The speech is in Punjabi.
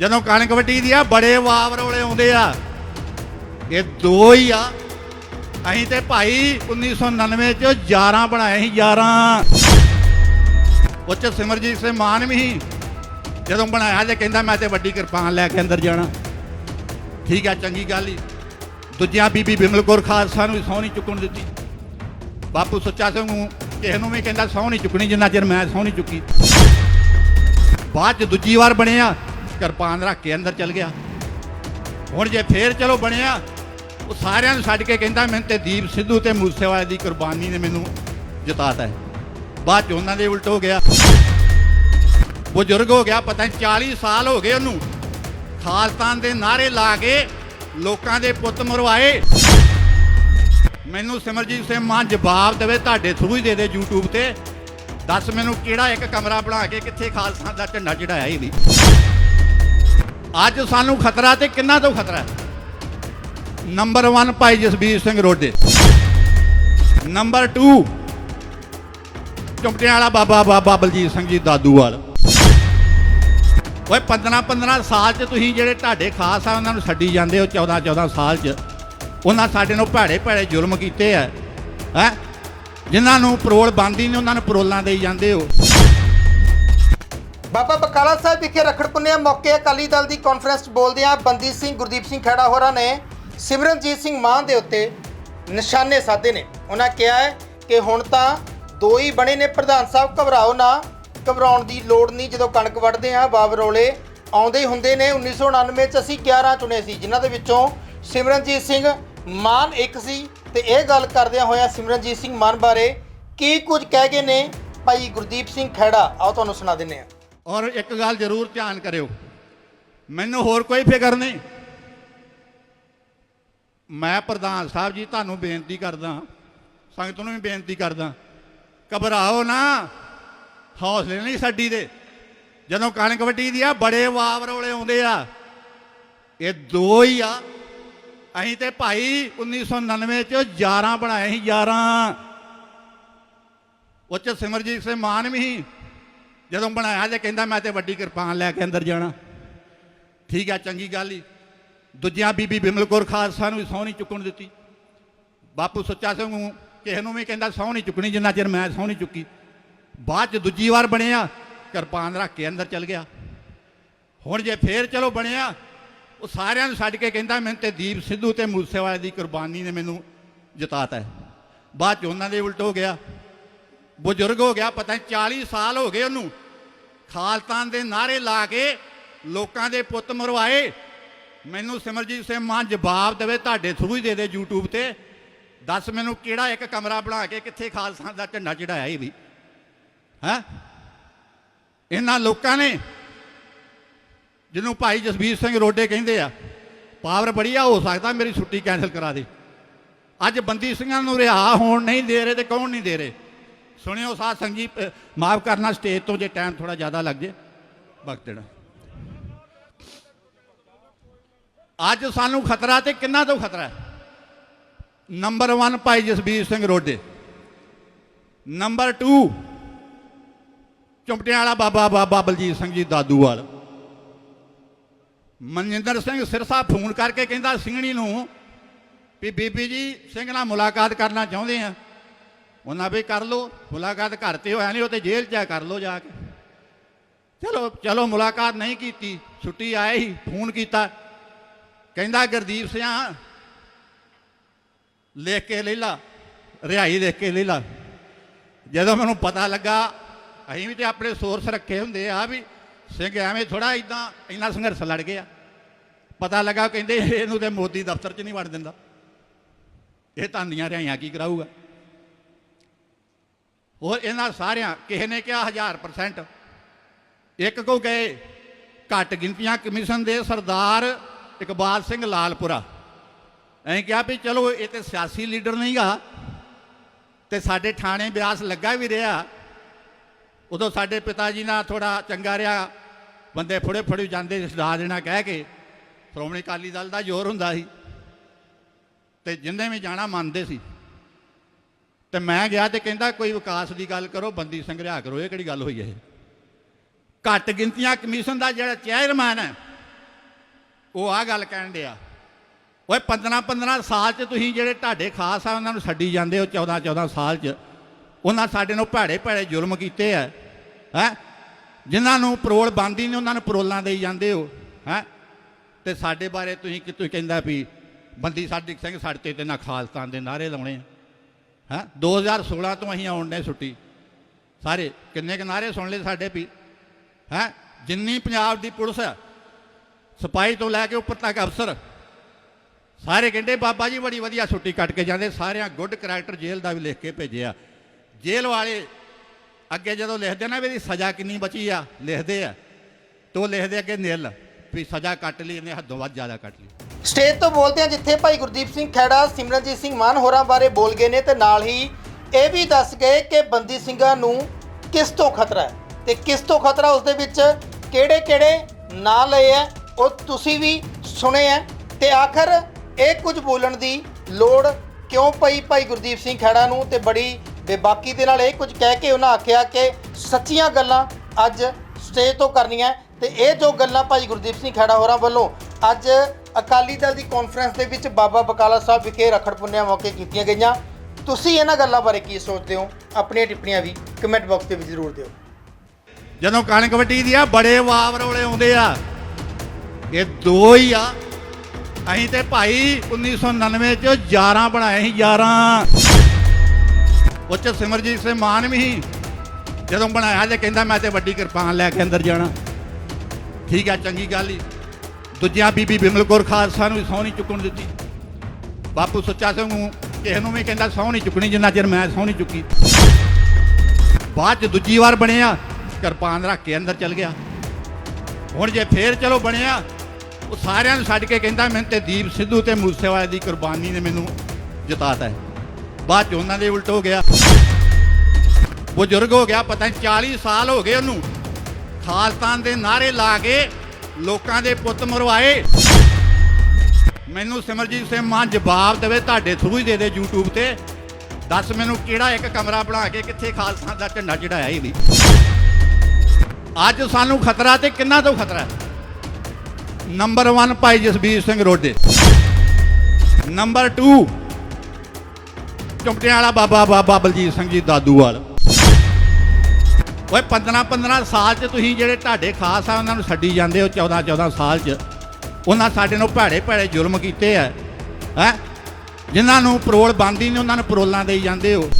ਜਦੋਂ ਕਣਕ ਵੱਢੀ ਦੀ ਆ, ਬੜੇ ਵਾਵਰ ਵਾਲੇ ਆਉਂਦੇ ਆ। ਇਹ ਦੋ ਹੀ ਆ। ਅਸੀਂ ਤੇ ਭਾਈ 1999 ਚ 11 ਬਣਾਏ ਸੀ 11 ਉੱਚ ਸਿਮਰਜੀਤ ਸਿੰਘ ਮਾਨ ਵੀ ਸੀ। ਜਦੋਂ ਬਣਾਇਆ ਤੇ ਕਹਿੰਦਾ ਮੈਂ ਤੇ ਵੱਡੀ ਕਿਰਪਾਨ ਲੈ ਕੇ ਅੰਦਰ ਜਾਣਾ। ਠੀਕ ਆ, ਚੰਗੀ ਗੱਲ ਹੀ ਦੂਜਿਆਂ ਬੀਬੀ ਬਿਮਲ ਕੌਰ ਖਾਲਸਾ ਨੂੰ ਵੀ ਸਹੁੰ ਨਹੀਂ ਚੁੱਕਣ ਦਿੱਤੀ। ਬਾਪੂ ਸੁੱਚਾ ਸਿੰਘ ਨੂੰ ਕਿਸੇ ਨੂੰ ਵੀ ਕਹਿੰਦਾ ਸਹੁੰ ਨਹੀਂ ਚੁੱਕਣੀ, ਜਿੰਨਾ ਚਿਰ ਮੈਂ ਸਹੁੰ ਨਹੀਂ ਚੁੱਕੀ। ਬਾਅਦ ਚ ਦੂਜੀ ਵਾਰ ਬਣਿਆ। ਕਿਰਪਾਨ ਰੱਖ ਕੇ ਅੰਦਰ ਚਲ ਗਿਆ। ਹੁਣ ਜੇ ਫੇਰ ਚਲੋ ਬਣਿਆ, ਉਹ ਸਾਰਿਆਂ ਨੂੰ ਛੱਡ ਕੇ ਕਹਿੰਦਾ, ਮੈਨੂੰ ਤੇ ਦੀਪ ਸਿੱਧੂ ਤੇ ਮੂਸੇਵਾਲੇ ਦੀ ਕੁਰਬਾਨੀ ਨੇ ਮੈਨੂੰ ਜਿਤਾਤਾ ਹੈ। ਬਾਅਦ ਚ ਉਹਨਾਂ ਦੇ ਉਲਟ ਹੋ ਗਿਆ। ਬਜ਼ੁਰਗ ਹੋ ਗਿਆ, ਪਤਾ ਨਹੀਂ 40 ਸਾਲ ਹੋ ਗਏ ਉਹਨੂੰ। ਖਾਲਤਾਨ ਦੇ ਨਾਰੇ ਲਾ ਕੇ ਲੋਕਾਂ ਦੇ ਪੁੱਤ ਮਰਵਾਏ। ਮੈਨੂੰ ਸਿਮਰਜੀਤ ਸਿੰਘ ਮਾਨ ਜਵਾਬ ਦੇਵੇ, ਤੁਹਾਡੇ ਥਰੂ ਹੀ ਦੇ ਦੇ YouTube ਤੇ। ਦੱਸ ਮੈਨੂੰ ਕਿਹੜਾ ਇੱਕ ਕਮਰਾ ਬਣਾ ਕੇ ਕਿੱਥੇ ਖਾਲਸਾ ਦਾ ਝੰਡਾ ਚੜਾਇਆ ਹੀ ਨਹੀਂ। ਅੱਜ ਸਾਨੂੰ ਖਤਰਾ ਤੇ ਕਿੰਨਾ ਤੋਂ ਖਤਰਾ ਹੈ? ਨੰਬਰ 1 ਭਾਈ ਜਸਬੀਰ ਸਿੰਘ ਰੋਡੇ। ਨੰਬਰ 2 ਚੁੰਪਟਿਆਂ ਵਾਲਾ ਬਾਬਾ ਬਾਬਾ ਬਲਜੀਤ ਸਿੰਘ ਜੀ ਦਾਦੂਵਾਲ। ਓਏ 15 15 ਸਾਲ ਚ ਤੁਸੀਂ ਜਿਹੜੇ ਢਾਡੇ ਖਾਸ ਆ, ਉਹਨਾਂ ਨੂੰ ਛੱਡੀ ਜਾਂਦੇ ਹੋ 14 14 ਸਾਲ ਚ। ਉਹਨਾਂ ਸਾਡੇ ਨੂੰ ਭੈੜੇ ਭੈੜੇ ਜ਼ੁਲਮ ਕੀਤੇ ਆ। ਹੈ? ਜਿਨ੍ਹਾਂ ਨੂੰ ਪਰੋਲ ਬੰਦੀ ਨੇ ਉਹਨਾਂ ਨੂੰ ਪਰੋਲਾਂ ਦੇਈ ਜਾਂਦੇ ਹੋ। ਬਾਬਾ ਬਕਾਲਾ ਸਾਹਿਬ ਵਿਖੇ ਰਖੜ ਪੁੰਨਿਆ ਮੌਕੇ ਅਕਾਲੀ ਦਲ ਦੀ ਕਾਨਫਰੰਸ 'ਚ ਬੋਲਦਿਆਂ ਬੰਦੀ ਸਿੰਘ, ਗੁਰਦੀਪ ਸਿੰਘ ਖੇੜਾ ਹੋਰਾਂ ਨੇ ਸਿਮਰਨਜੀਤ ਸਿੰਘ ਮਾਨ ਦੇ ਉੱਤੇ ਨਿਸ਼ਾਨੇ ਸਾਧੇ ਨੇ। ਉਹਨਾਂ ਕਿਹਾ ਹੈ ਕਿ ਹੁਣ ਤਾਂ ਦੋ ਹੀ ਬਣੇ ਨੇ ਪ੍ਰਧਾਨ ਸਾਹਿਬ, ਘਬਰਾਓ ਨਾ, ਘਬਰਾਉਣ ਦੀ ਲੋੜ ਨਹੀਂ। ਜਦੋਂ ਕਣਕ ਵੱਢਦੇ ਆ ਬਾਬਰੋਲੇ ਆਉਂਦੇ ਹੀ ਹੁੰਦੇ ਨੇ। 1999 ਚ ਅਸੀਂ 11 ਚੁਣੇ ਸੀ, ਜਿਨ੍ਹਾਂ ਦੇ ਵਿੱਚੋਂ ਸਿਮਰਨਜੀਤ ਸਿੰਘ ਮਾਨ ਇੱਕ ਸੀ। ਤੇ ਇਹ ਗੱਲ ਕਰਦਿਆਂ ਹੋਇਆ ਸਿਮਰਨਜੀਤ ਸਿੰਘ ਮਾਨ ਬਾਰੇ ਕੀ ਕੁਝ ਕਹਿ ਗਏ ਨੇ? ਭਾਈ ਗੁਰਦੀਪ ਸਿੰਘ ਖੇੜਾ ਆਓ ਤੁਹਾਨੂੰ ਸੁਣਾ ਦਿੰਨੇ ਆ ਔਰ ਇੱਕ ਗੱਲ ਜ਼ਰੂਰ ਧਿਆਨ ਕਰਿਓ। ਮੈਨੂੰ ਹੋਰ ਕੋਈ ਫਿਕਰ ਨਹੀਂ। ਮੈਂ ਪ੍ਰਧਾਨ ਸਾਹਿਬ ਜੀ, ਤੁਹਾਨੂੰ ਬੇਨਤੀ ਕਰਦਾ ਸੰਗਤ ਨੂੰ ਵੀ ਬੇਨਤੀ ਕਰਦਾ ਘਬਰਾਓ ਨਾ। ਹੌਸਲੇ ਨਹੀਂ ਛੱਡੀ ਦੇ। ਜਦੋਂ ਕਣਕ ਵੱਢੀ ਦੀ ਆ, ਬੜੇ ਵਾਵਰ ਵਾਲੇ ਆਉਂਦੇ ਆ। ਇਹ ਦੋ ਹੀ ਆ। ਅਸੀਂ ਤੇ ਭਾਈ 1999 ਚ 11 ਬਣਾਏ ਸੀ 11 ਉਹ ਚ ਸਿਮਰਜੀਤ ਸਿੰਘ ਮਾਨ ਵੀ ਸੀ। ਜਦੋਂ ਬਣਾਇਆ ਤੇ ਕਹਿੰਦਾ ਮੈਂ ਤੇ ਵੱਡੀ ਕਿਰਪਾਨ ਲੈ ਕੇ ਅੰਦਰ ਜਾਣਾ। ਠੀਕ ਆ, ਚੰਗੀ ਗੱਲ ਹੀ ਦੂਜਿਆਂ ਬੀਬੀ ਬਿਮਲ ਕੌਰ ਖਾਲਸਾ ਨੂੰ ਵੀ ਸਹੁੰ ਨਹੀਂ ਚੁੱਕਣ ਦਿੱਤੀ। ਬਾਪੂ ਸੁੱਚਾ ਸਿੰਘ ਨੂੰ ਕਿਸੇ ਨੂੰ ਵੀ ਕਹਿੰਦਾ ਸਹੁੰ ਨਹੀਂ ਚੁੱਕਣੀ, ਜਿੰਨਾ ਚਿਰ ਮੈਂ ਸਹੁੰ ਨਹੀਂ ਚੁੱਕੀ। ਬਾਅਦ ਚ ਦੂਜੀ ਵਾਰ ਬਣਿਆ, ਕਿਰਪਾਨ ਰੱਖ ਕੇ ਅੰਦਰ ਚਲ ਗਿਆ। ਹੁਣ ਜੇ ਫੇਰ ਚਲੋ ਬਣਿਆ, ਉਹ ਸਾਰਿਆਂ ਨੂੰ ਛੱਡ ਕੇ ਕਹਿੰਦਾ, ਮੈਨੂੰ ਤੇ ਦੀਪ ਸਿੱਧੂ ਤੇ ਮੂਸੇਵਾਲੇ ਦੀ ਕੁਰਬਾਨੀ ਨੇ ਮੈਨੂੰ ਜਿਤਾਤਾ ਹੈ। ਬਾਅਦ ਚ ਉਹਨਾਂ ਦੇ ਉਲਟ ਹੋ ਗਿਆ। ਬਜ਼ੁਰਗ ਹੋ ਗਿਆ, ਪਤਾ ਨਹੀਂ 40 ਸਾਲ ਹੋ ਗਏ ਉਹਨੂੰ। ਖਾਲਤਾਨ ਦੇ ਨਾਰੇ ਲਾ ਕੇ ਲੋਕਾਂ ਦੇ ਪੁੱਤ ਮਰਵਾਏ। ਮੈਨੂੰ ਸਿਮਰਜੀਤ ਸਿੰਘ ਮਾਨ ਜਵਾਬ ਦੇਵੇ, ਤੁਹਾਡੇ ਥਰੂ ਹੀ ਦੇ ਦੇ YouTube ਤੇ। ਦੱਸ ਮੈਨੂੰ ਕਿਹੜਾ ਇੱਕ ਕਮਰਾ ਬਣਾ ਕੇ ਕਿੱਥੇ ਖਾਲਸਾ ਦਾ ਝੰਡਾ ਚੜਾਇਆ ਇਹ ਵੀ? ਹੈ? ਇਹਨਾਂ ਲੋਕਾਂ ਨੇ, ਜਿਹਨੂੰ ਭਾਈ ਜਸਬੀਰ ਸਿੰਘ ਰੋਡੇ ਕਹਿੰਦੇ ਆ ਪਾਵਰ ਬੜੀ ਆ ਹੋ ਸਕਦਾ ਮੇਰੀ ਛੁੱਟੀ ਕੈਨਸਲ ਕਰਾ ਦੇ। ਅੱਜ ਬੰਦੀ ਸਿੰਘਾਂ ਨੂੰ ਰਿਹਾ, ਹੋਣ ਨਹੀਂ ਦੇ ਰਹੇ ਤੇ ਕੌਣ ਨਹੀਂ ਦੇ ਰਹੇ? ਸੁਣਿਓ ਸਾਧ ਸੰਗੀ ਮਾਫ ਕਰਨਾ ਸਟੇਜ ਤੋਂ ਜੇ ਟਾਈਮ ਥੋੜਾ ਜ਼ਿਆਦਾ ਲੱਗ ਜੇ। ਵਕਤ ਦੇਣਾ। ਅੱਜ ਸਾਨੂੰ ਖਤਰਾ ਤੇ ਕਿੰਨਾ ਤੋਂ ਖਤਰਾ ਹੈ? ਨੰਬਰ 1 ਭਾਈ ਜਸਬੀਰ ਸਿੰਘ ਰੋਡੇ। ਨੰਬਰ 2 ਚੁੰਪਟਿਆਂ ਵਾਲਾ ਬਾਬਾ ਬਾਬਾ ਬਲਜੀਤ ਸਿੰਘ ਜੀ ਦਾਦੂਵਾਲ। ਮਨਜਿੰਦਰ ਸਿੰਘ ਸਿਰਸਾ ਫੋਨ ਕਰਕੇ ਕਹਿੰਦਾ ਸਿੰਘਣੀ ਨੂੰ ਵੀ ਬੀਬੀ ਜੀ, ਸਿੰਘ ਨਾਲ ਮੁਲਾਕਾਤ ਕਰਨਾ ਚਾਹੁੰਦੇ ਆ। ਉਹਨਾਂ ਵੀ ਕਰ ਲਓ, ਮੁਲਾਕਾਤ ਘਰ ਤੇ ਹੋਇਆ ਨਹੀਂ, ਉਹ ਤੇ ਜੇਲ੍ਹ 'ਚ ਆ, ਕਰ ਲਓ ਜਾ ਕੇ। ਚਲੋ ਚਲੋ ਮੁਲਾਕਾਤ ਨਹੀਂ ਕੀਤੀ, ਛੁੱਟੀ ਆਏ ਹੀ, ਫੋਨ ਕੀਤਾ। ਕਹਿੰਦਾ, ਗੁਰਦੀਪ ਸਿਆ, ਲਿਖ ਕੇ ਲੈ ਲਾ, ਰਿਹਾਈ ਦੇਖ ਕੇ ਲੈ ਲਾ। ਜਦੋਂ ਮੈਨੂੰ ਪਤਾ ਲੱਗਾ, ਅਸੀਂ ਵੀ ਤੇ ਆਪਣੇ ਸੋਰਸ ਰੱਖੇ ਹੁੰਦੇ ਆ ਵੀ ਸਿੰਘ ਐਵੇਂ ਥੋੜਾ ਇਦਾਂ ਇੰਨਾ ਸੰਘਰਸ਼ ਲੜ ਗਿਆ। ਪਤਾ ਲੱਗਾ, ਕਹਿੰਦੇ, ਇਹਨੂੰ ਤੇ ਮੋਦੀ ਦਫ਼ਤਰ 'ਚ ਨਹੀਂ ਵੜ ਦਿੰਦਾ। ਇਹ ਧਾਂਦੀਆਂ ਰਿਹਾਈਆਂ ਕੀ ਕਰਾਊਗਾ? ਹੋਰ ਇਹਨਾਂ ਸਾਰਿਆਂ, ਕਿਸੇ ਨੇ ਕਿਹਾ 1000% ਇੱਕ ਕੋ ਗਏ, ਘੱਟ ਗਿਣਤੀਆਂ ਕਮਿਸ਼ਨ ਦੇ ਸਰਦਾਰ ਇਕਬਾਲ ਸਿੰਘ ਲਾਲਪੁਰਾ। ਐਂ ਕਿਹਾ ਵੀ ਚਲੋ ਇਹ ਤੇ ਸਿਆਸੀ ਲੀਡਰ ਨਹੀਂਗਾ ਤੇ ਸਾਡੇ ਥਾਣੇ ਬਿਆਸ ਲੱਗਾ ਵੀ ਰਿਹਾ। ਉਦੋਂ ਸਾਡੇ ਪਿਤਾ ਜੀ ਨਾਲ ਥੋੜਾ ਚੰਗਾ ਰਿਹਾ, ਬੰਦੇ ਫੜੇ ਫੜੇ ਜਾਂਦੇ ਸਦਾ ਦੇਣਾ ਕਹਿ ਕੇ। ਸ਼੍ਰੋਮਣੀ ਅਕਾਲੀ ਦਲ ਦਾ ਜ਼ੋਰ ਹੁੰਦਾ ਸੀ, ਤੇ ਜਿੰਨੇ ਵੀ ਜਾਣਾ ਮੰਨਦੇ ਸੀ। ਤੇ ਮੈਂ ਗਿਆ ਤੇ ਕਹਿੰਦਾ ਕੋਈ ਵਿਕਾਸ ਦੀ ਗੱਲ ਕਰੋ, ਬੰਦੀ ਸੰਗ੍ਰਹਿ ਕਰੋ, ਇਹ ਕਿਹੜੀ ਗੱਲ ਹੋਈ ਹੈ? ਘੱਟ ਗਿਣਤੀਆਂ ਕਮਿਸ਼ਨ ਦਾ ਜਿਹੜਾ ਚੇਅਰਮੈਨ ਹੈ, ਉਹ ਆ ਗੱਲ ਕਹਿਣ ਡਿਆ। ਓਏ 15 15 ਸਾਲ ਚ ਤੁਸੀਂ ਜਿਹੜੇ ਤੁਹਾਡੇ ਖਾਸ ਆ, ਉਹਨਾਂ ਨੂੰ ਛੱਡੀ ਜਾਂਦੇ ਹੋ 14 14 ਸਾਲ ਚ। ਉਹਨਾਂ ਸਾਡੇ ਨੂੰ ਭੈੜੇ ਭੈੜੇ ਜ਼ੁਲਮ ਕੀਤੇ ਆ, ਹੈ? ਜਿਨ੍ਹਾਂ ਨੂੰ ਪਰੋਲ ਬੰਦੀ ਨੇ ਉਹਨਾਂ ਨੂੰ ਪਰੋਲਾਂ ਦੇਈ ਜਾਂਦੇ ਹੋ, ਹੈ? ਤੇ ਸਾਡੇ ਬਾਰੇ ਤੁਸੀਂ ਕਿ ਤੁਸੀਂ ਕਹਿੰਦਾ ਵੀ ਬੰਦੀ ਸਾਡੀ ਸਿੰਘ ਸਾਡੇ ਤੇ ਤੇ ਨਾ ਖਾਲਸਤਾਨ ਦੇ ਨਾਰੇ ਲਾਉਣੇ ਆ। ਹੈ 2016 ਤੋਂ ਅਸੀਂ ਆਉਣ ਨੇ ਛੁੱਟੀ। ਸਾਰੇ, ਕਿੰਨੇ ਕੁਨਾਰੇ ਸੁਣ ਲਏ ਸਾਡੇ ਵੀ। ਹੈ, ਜਿੰਨੀ ਪੰਜਾਬ ਦੀ ਪੁਲਿਸ ਹੈ, ਸਿਪਾਹੀ ਤੋਂ ਲੈ ਕੇ ਉੱਪਰ ਤੱਕ ਅਫਸਰ, ਸਾਰੇ ਕਹਿੰਦੇ, ਬਾਬਾ ਜੀ ਬੜੀ ਵਧੀਆ ਛੁੱਟੀ ਕੱਟ ਕੇ ਜਾਂਦੇ, ਸਾਰਿਆਂ ਗੁੱਡ ਕਰੈਕਟਰ ਜੇਲ੍ਹ ਦਾ ਵੀ ਲਿਖ ਕੇ ਭੇਜਿਆ ਜੇਲ੍ਹ ਵਾਲੇ ਅੱਗੇ ਜਦੋਂ ਲਿਖਦੇ ਨਾ ਵੀ ਇਹਦੀ ਸਜ਼ਾ ਕਿੰਨੀ ਬਚੀ ਆ, ਲਿਖਦੇ ਆ, ਤੇ ਉਹ ਲਿਖਦੇ ਅੱਗੇ ਨਿਲ, ਵੀ ਸਜ਼ਾ ਕੱਟ ਲਈ, ਇਹਨੇ ਹੱਦੋਂ ਵੱਧ ਜ਼ਿਆਦਾ ਕੱਟ ਲਈ। ਸਟੇਜ ਤੋਂ ਬੋਲਦੇ ਆ ਜਿੱਥੇ ਭਾਈ ਗੁਰਦੀਪ ਸਿੰਘ ਖੈੜਾ ਸਿਮਰਨਜੀਤ ਸਿੰਘ ਮਾਨ ਹੋਰਾਂ ਬਾਰੇ ਬੋਲ ਗਏ ਨੇ ਤੇ ਨਾਲ ਹੀ ਇਹ ਵੀ ਦੱਸ ਗਏ ਕਿ ਬੰਦੀ ਸਿੰਘਾਂ ਨੂੰ ਕਿਸ ਤੋਂ ਖਤਰਾ ਹੈ ਤੇ ਕਿਸ ਤੋਂ ਖਤਰਾ ਉਸ ਦੇ ਵਿੱਚ ਕਿਹੜੇ ਕਿਹੜੇ ਨਾਂ ਲਏ ਆ ਉਹ ਤੁਸੀਂ ਵੀ ਸੁਣੇ ਆ ਤੇ ਆਖਰ ਇਹ ਕੁਝ ਬੋਲਣ ਦੀ ਲੋੜ ਕਿਉਂ ਪਈ ਭਾਈ ਗੁਰਦੀਪ ਸਿੰਘ ਖੈੜਾ ਨੂੰ ਤੇ ਬੜੀ ਬੇਬਾਕੀ ਦੇ ਨਾਲ ਇਹ ਕੁਝ ਕਹਿ ਕੇ ਉਹਨਾਂ ਆਖਿਆ ਕਿ ਸੱਚੀਆਂ ਗੱਲਾਂ ਅੱਜ ਸਟੇਜ ਤੋਂ ਕਰਨੀਆਂ ਤੇ ਇਹ ਜੋ ਗੱਲਾਂ ਭਾਈ ਗੁਰਦੀਪ ਸਿੰਘ ਖੈੜਾ ਹੋਰਾਂ ਵੱਲੋਂ ਅੱਜ ਅਕਾਲੀ ਦਲ ਦੀ ਕਾਨਫਰੰਸ ਦੇ ਵਿੱਚ ਬਾਬਾ ਬਕਾਲਾ ਸਾਹਿਬ ਵਿਖੇ ਰਖੜ ਪੁੰਨਿਆ ਮੌਕੇ ਕੀਤੀਆਂ ਗਈਆਂ। ਤੁਸੀਂ ਇਹਨਾਂ ਗੱਲਾਂ ਬਾਰੇ ਕੀ ਸੋਚਦੇ ਹੋ? ਆਪਣੀਆਂ ਟਿੱਪਣੀਆਂ ਵੀ ਕਮੈਂਟ ਬਾਕਸ ਦੇ ਵਿੱਚ ਜ਼ਰੂਰ ਦਿਓ। ਜਦੋਂ ਕਣਕ ਵੱਢੀ ਦੀ ਆ, ਬੜੇ ਵਾਵ ਰੋਲੇ ਆਉਂਦੇ ਆ। ਇਹ ਦੋ ਹੀ ਆ। ਅਸੀਂ ਤੇ ਭਾਈ 1999 ਚ 11 ਬਣਾਏ ਸੀ 11 ਉਹ ਚ ਸਿਮਰਜੀਤ ਸਿੰਘ ਮਾਨ ਵੀ ਸੀ। ਜਦੋਂ ਬਣਾਇਆ ਤੇ ਕਹਿੰਦਾ ਮੈਂ ਤੇ ਵੱਡੀ ਕਿਰਪਾਨ ਲੈ ਕੇ ਅੰਦਰ ਜਾਣਾ। ਠੀਕ ਆ, ਚੰਗੀ ਗੱਲ ਹੀ। ਦੂਜਿਆਂ ਬੀਬੀ ਬਿਮਲ ਕੌਰ ਖਾਲਸਾ ਨੂੰ ਸਹੁੰ ਨਹੀਂ ਚੁੱਕਣ ਦਿੱਤੀ। ਬਾਪੂ ਸੁੱਚਾ ਸਿੰਘ ਨੂੰ ਕਿਸੇ ਨੂੰ ਵੀ ਕਹਿੰਦਾ ਸਹੁੰ ਨਹੀਂ ਚੁੱਕਣੀ ਜਿੰਨਾ ਚਿਰ ਮੈਂ ਸਹੁੰ ਨਹੀਂ ਚੁੱਕੀ। ਬਾਅਦ ਚ ਦੂਜੀ ਵਾਰ ਬਣਿਆ, ਕਿਰਪਾਨ ਰੱਖ ਕੇ ਅੰਦਰ ਚਲ ਗਿਆ। ਹੁਣ ਜੇ ਫੇਰ ਚਲੋ ਬਣਿਆ, ਉਹ ਸਾਰਿਆਂ ਨੂੰ ਛੱਡ ਕੇ ਕਹਿੰਦਾ, ਮੈਨੂੰ ਤੇ ਦੀਪ ਸਿੱਧੂ ਤੇ ਮੂਸੇਵਾਲੇ ਦੀ ਕੁਰਬਾਨੀ ਨੇ ਮੈਨੂੰ ਜਿਤਾਤਾ ਹੈ। ਬਾਅਦ ਚ ਉਹਨਾਂ ਦੇ ਉਲਟ ਹੋ ਗਿਆ। ਬਜ਼ੁਰਗ ਹੋ ਗਿਆ, ਪਤਾ ਨਹੀਂ 40 ਸਾਲ ਹੋ ਗਏ ਉਹਨੂੰ। ਖਾਲਸਤਾਨ ਦੇ ਨਾਰੇ ਲਾ ਕੇ ਲੋਕਾਂ ਦੇ ਪੁੱਤ ਮਰਵਾਏ। ਮੈਨੂੰ ਸਿਮਰਜੀਤ ਸਿੰਘ ਮਾਨ ਜਵਾਬ ਦੇਵੇ ਤੁਹਾਡੇ ਥਰੂ ਹੀ ਦੇ ਦੇ YouTube ਤੇ। ਦੱਸ ਮੈਨੂੰ ਕਿਹੜਾ ਇੱਕ ਕਮਰਾ ਬਣਾ ਕੇ ਕਿੱਥੇ ਖਾਲਸਾ ਦਾ ਝੰਡਾ ਚੜਾਇਆ ਹੀ ਵੀ ਅੱਜ ਸਾਨੂੰ ਖਤਰਾ ਤੇ ਕਿੰਨਾ ਤੋਂ ਖਤਰਾ? ਨੰਬਰ 1 ਭਾਈ ਜਸਬੀਰ ਸਿੰਘ ਰੋਡੇ। ਨੰਬਰ 2 ਚੁੰਪਟਿਆਂ ਵਾਲਾ ਬਾਬਾ ਬਾਬਾ ਬਲਜੀਤ ਸਿੰਘ ਜੀ ਦਾਦੂਵਾਲ। ਓਏ 15 15 ਸਾਲ ਚ ਤੁਸੀਂ ਜਿਹੜੇ ਤੁਹਾਡੇ ਖਾਸ ਆ, ਉਹਨਾਂ ਨੂੰ ਛੱਡੀ ਜਾਂਦੇ ਹੋ 14 14 ਸਾਲ ਚ। ਉਹਨਾਂ ਸਾਡੇ ਨੂੰ ਭੈੜੇ ਭੈੜੇ ਜ਼ੁਲਮ ਕੀਤੇ ਆ, ਹੈ? ਜਿਨ੍ਹਾਂ ਨੂੰ ਪਰੋਲ ਬੰਦੀ ਨੇ, ਉਹਨਾਂ ਨੂੰ ਪਰੋਲਾਂ ਦੇਈ ਜਾਂਦੇ ਹੋ।